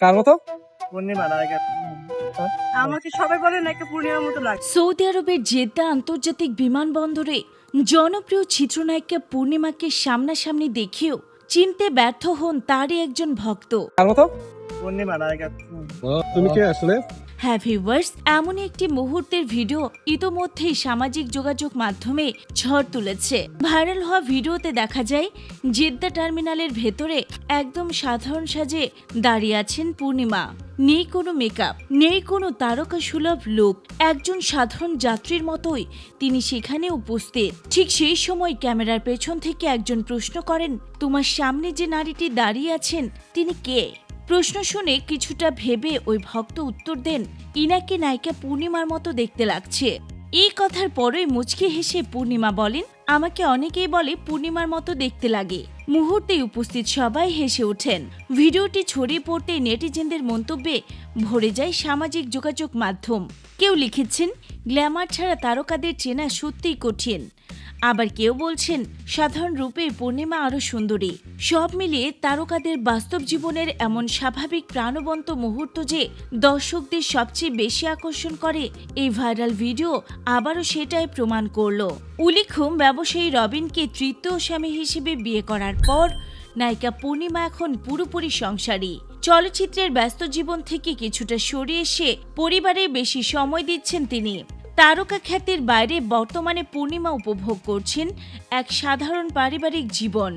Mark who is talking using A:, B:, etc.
A: কার মতো?
B: পূর্ণিমা নায়িকা
C: আমাকে সবাই বলে নাকি পূর্ণিমার মতো লাগে
D: সৌদি আরবের জেদ্দা আন্তর্জাতিক বিমানবন্দরে জনপ্রিয় চিত্রনায়িকা পূর্ণিমাকে সামনাসামনি দেখেও চিনতে ব্যর্থ হন তারই একজন ভক্ত।
A: কার মতো?
B: পূর্ণিমা নায়িকা
A: তুমি কে আসলে?
D: হ্যাঁ ভিউয়ার্স এমনই একটি মুহূর্তের ভিডিও ইতোমধ্যেই সামাজিক যোগাযোগ মাধ্যমে ঝড় তুলেছে। ভাইরাল হওয়া ভিডিওতে দেখা যায়, জেদ্দা টার্মিনালের ভেতরে একদম সাধারণ সাজে দাঁড়িয়ে আছেন পূর্ণিমা। নেই কোনো মেকআপ নেই কোনো তারকা সুলভ লোক একজন সাধারণ যাত্রীর মতোই তিনি সেখানে উপস্থিত। ঠিক সেই সময় ক্যামেরার পেছন থেকে একজন প্রশ্ন করেন, তোমার সামনে যে নারীটি দাঁড়িয়ে আছেন, তিনি কে? প্রশ্ন শুনে কিছুটা ভেবে ওই ভক্ত উত্তর দেন, ইনাকে নায়িকা পূর্ণিমার মতো দেখতে লাগছে। এই কথার পরেই মুচকি হেসে পূর্ণিমা বলেন, আমাকে অনেকেই বলে পূর্ণিমার মতো দেখতে লাগে। মুহূর্তেই উপস্থিত সবাই হেসে ওঠেন। ভিডিওটি ছড়িয়ে পড়তে নেটিজেনদের মন্তব্যে, ভরে যায় সামাজিক যোগাযোগ মাধ্যম। কেউ লিখেছেন, গ্ল্যামার ছাড়া তারকাদের চেনা সত্যিই কঠিন। আবার কেউ বলছেন, সাধারণ রূপে পূর্ণিমা আরও সুন্দরী। সব মিলিয়ে তারকাদের বাস্তব জীবনের এমন স্বাভাবিক প্রাণবন্ত মুহূর্ত যে দর্শকদের সবচেয়ে বেশি আকর্ষণ করে, এই ভাইরাল ভিডিও আবারও সেটাই প্রমাণ করল। উলিখুম ব্যবসায়ী রবিনকে তৃতীয় স্বামী হিসেবে বিয়ে করার পর নায়িকা পূর্ণিমা এখন পুরোপুরি সংসারী। চলচ্চিত্রের ব্যস্ত জীবন থেকে কিছুটা সরে এসে পরিবারে বেশি সময় দিচ্ছেন তিনি। তারকা খ্যাতির বাইরে বর্তমানে পূর্ণিমা উপভোগ করছেন এক সাধারণ পারিবারিক জীবন।